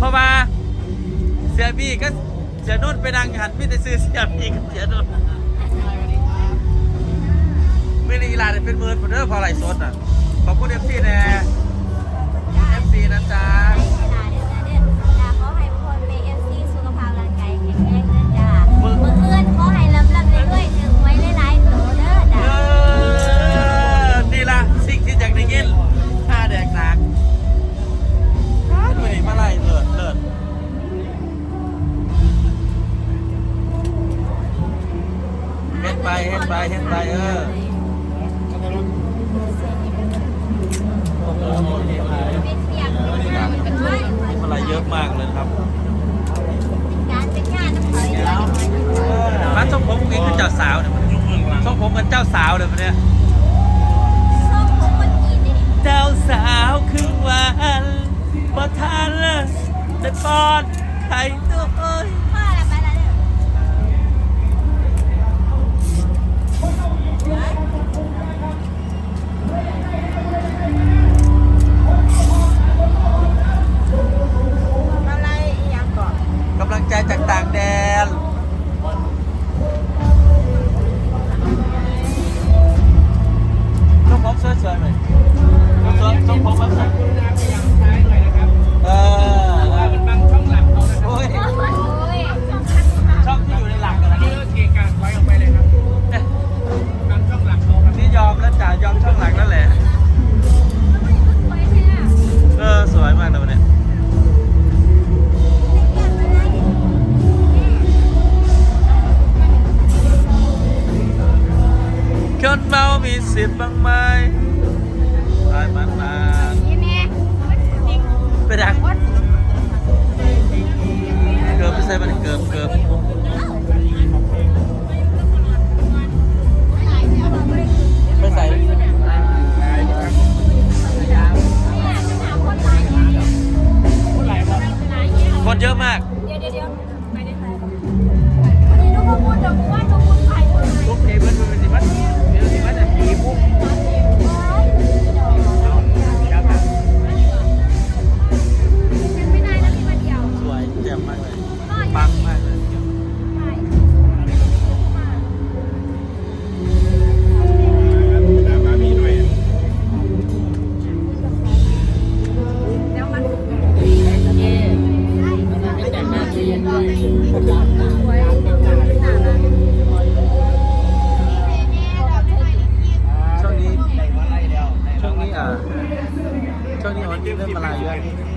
พราะว่าเสียบีก็เสียนุ่นไปดังหันพี่ได้ซื้อเสียบีกับเสียนุ่นไม่ได้อีลาเป็นเมินผมเด้อพอไหลสดอะขอบคุณเอฟซีแน่เอฟซีนะจ๊ะ เยอะมากเลยครับการเป็นชาติน้ำเผยแล้วรานส้มผมกินกับเจ้าสาวเนี่ยช่องผมกันเจ้าสาวเลยวันนี้ยเจ้าสาวคือหวันบ่ทานเลยแต่ปอนไข่ตัวเอ้ย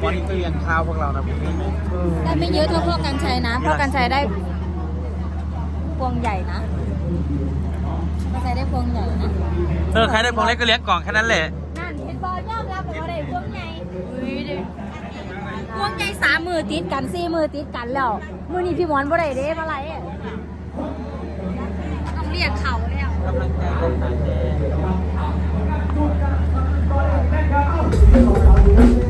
บอนิเตอนข้าวพวกเรานะพี่ได้ไม่เยอะเท่าพ่อกันชัยนะพ่อกันชัยได้พวงใหญ่นะพ่อกันชัยได้พวงใหญ่นะเออใครได้พวงเล็กก็เลี้ยงกล่องแค่นั้นแหละนั่นเห็นบอลยอมรับว่าได้พวงใหญ่พวงใหญ่สามมือติดกันสี่มือติดกันแล้วมือนี้พี่หมอนบ่ได้เด้เพราอะไรต้องเรียกเขาแล้วกำลังใจกำลังใจ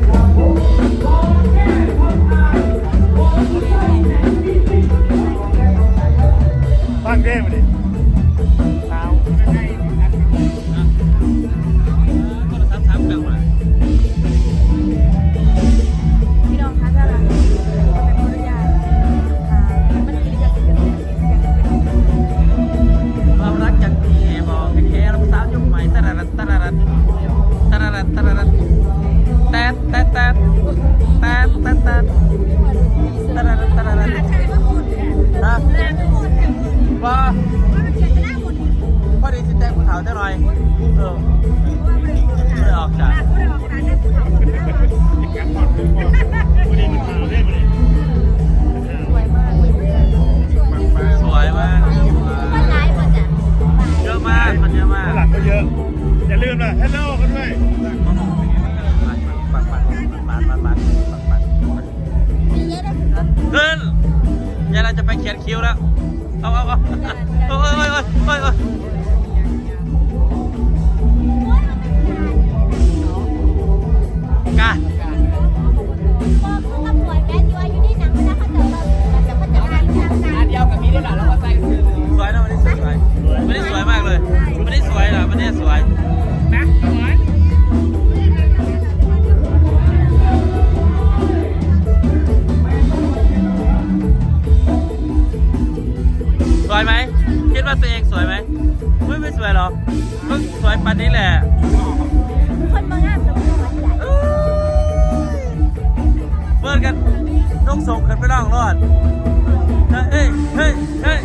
มล่ะฮัลโหลกันด้วยขึ้นยายเราจะไปเขียนคิวแล้ว เอาเอาเอาเอาเอาเอาเอา คิดว่าตัวเองสวยไหมไม่ไม่สวยหรอกก็สวยปันนี้แหละคนบางงานต้องหัวใจเปิดกันต้องส่งขึ้นไปล่องรอดเฮ้ยเฮ้ยเฮ้ย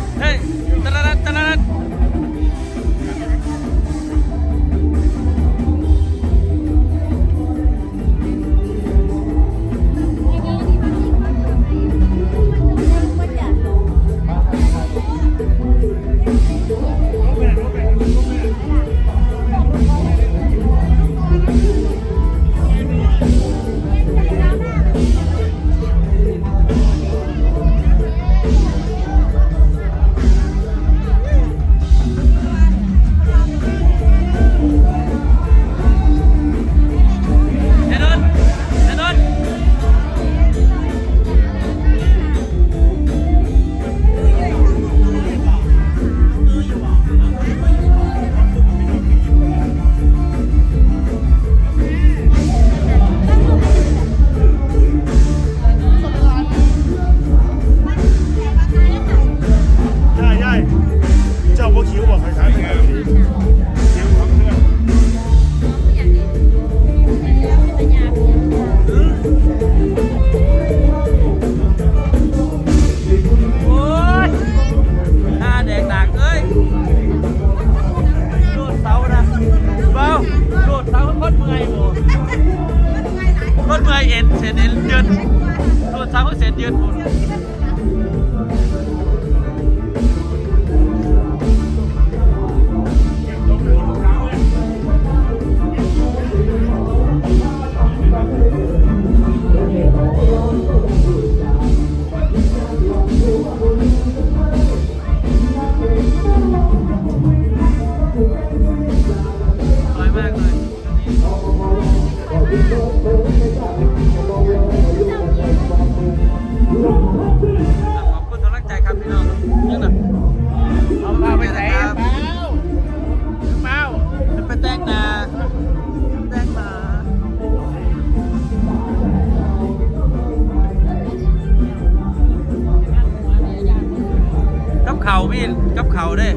ตรเมยโหโคตรเมื่อยเอ็นเสร็จเอ็นยืดโดดเสาเสร็จยืดหมดาพี่กับเขาเด้